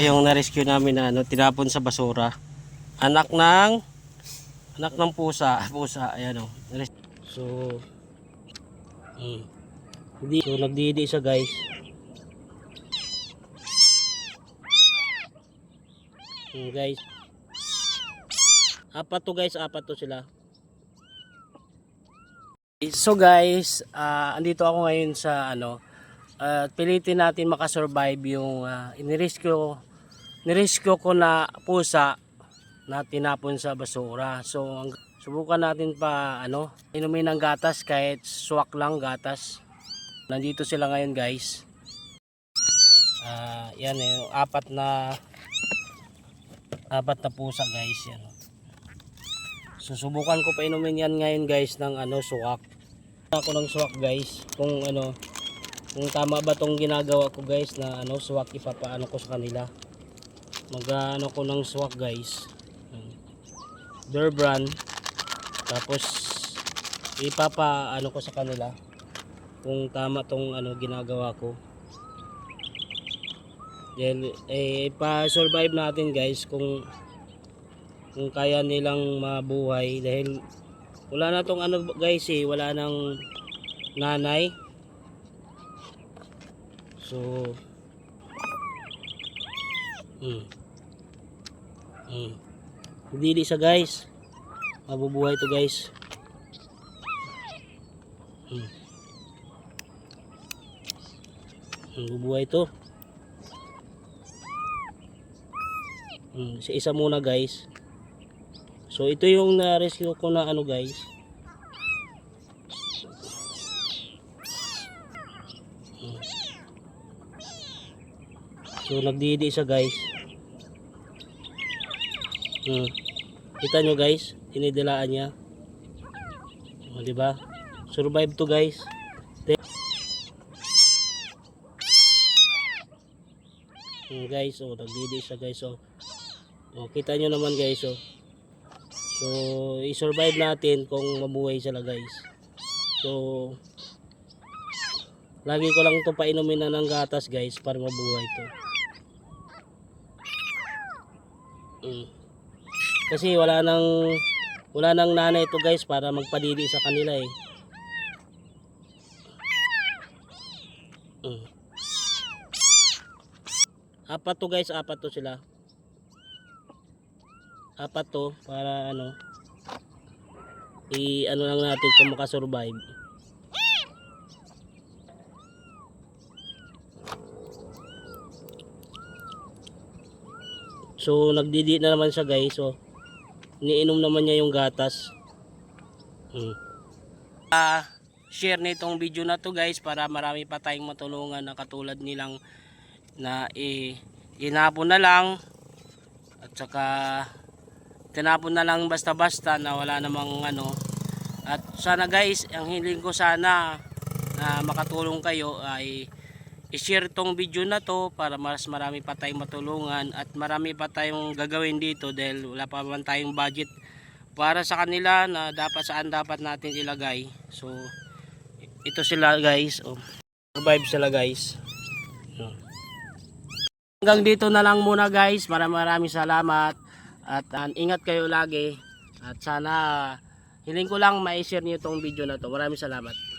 Yung na-rescue namin na ano, tinapon sa basura. Anak ng anak ng pusa, pusa, ayan oh. Nares- So mm, hindi so nagdidi siya, guys. Mm, guys. Apat to guys, apat to sila. So guys, ah, andito ako ngayon sa ano, at pilitin natin makasurvive yung uh, inirescue nirescue ko na pusa na tinapon sa basura. So ang, subukan natin pa ano, inumin ng gatas kahit swak lang gatas. Nandito sila ngayon guys. Ah, yan eh, yung apat na apat na pusa guys yan. Susubukan ko pa inumin yan ngayon guys ng ano suwak. Ako ng suwak guys kung ano kung tama ba tong ginagawa ko guys na ano swak ipapaano ko sa kanila mag ano ko ng swak guys. Their brand tapos ipapa ano ko sa kanila kung tama tong ano ginagawa ko. Then eh pa survive natin guys kung kung kaya nilang mabuhay. Dahil wala na tong ano guys eh wala nang nanay. So, mm. Mm. Hindi siya guys. Mabubuhay to guys. Mm. Mabubuhay to. Mm. Sa isa muna guys. So, ito yung na-rescue ko na ano guys. So nagdidi siya guys. Hmm. Kita nyo guys, inidilaan niya. O, di ba? Survive to guys. Hmm, guys, oh, nagdidi siya guys, oh. Oh, kita nyo naman guys, oh. So, i-survive natin kung mabuhay sila guys. So, lagi ko lang ito painumin na ng gatas guys para mabuhay to. Mm. Kasi wala nang wala nang nanay ito guys para magpadidi sa kanila eh. Mm. Apat to guys, apat to sila. Apat to para ano i ano lang natin kung makasurvive. So nagdidi na naman siya guys. So niinom naman niya yung gatas. Hmm. Ah, share nitong video na to guys para marami pa tayong matulungan na katulad nilang na i inapon na lang at saka tinapon na lang basta-basta na wala namang ano at sana guys ang hiling ko sana na makatulong kayo ay i-share tong video na to para mas marami pa tayong matulungan at marami pa tayong gagawin dito dahil wala pa man tayong budget para sa kanila na dapat saan dapat natin ilagay. So ito sila guys. Oh. survive sila guys. Hanggang dito na lang muna guys. Maraming maraming salamat. At uh, ingat kayo lagi. At sana hiling ko lang ma-share niyo tong video na to. Maraming salamat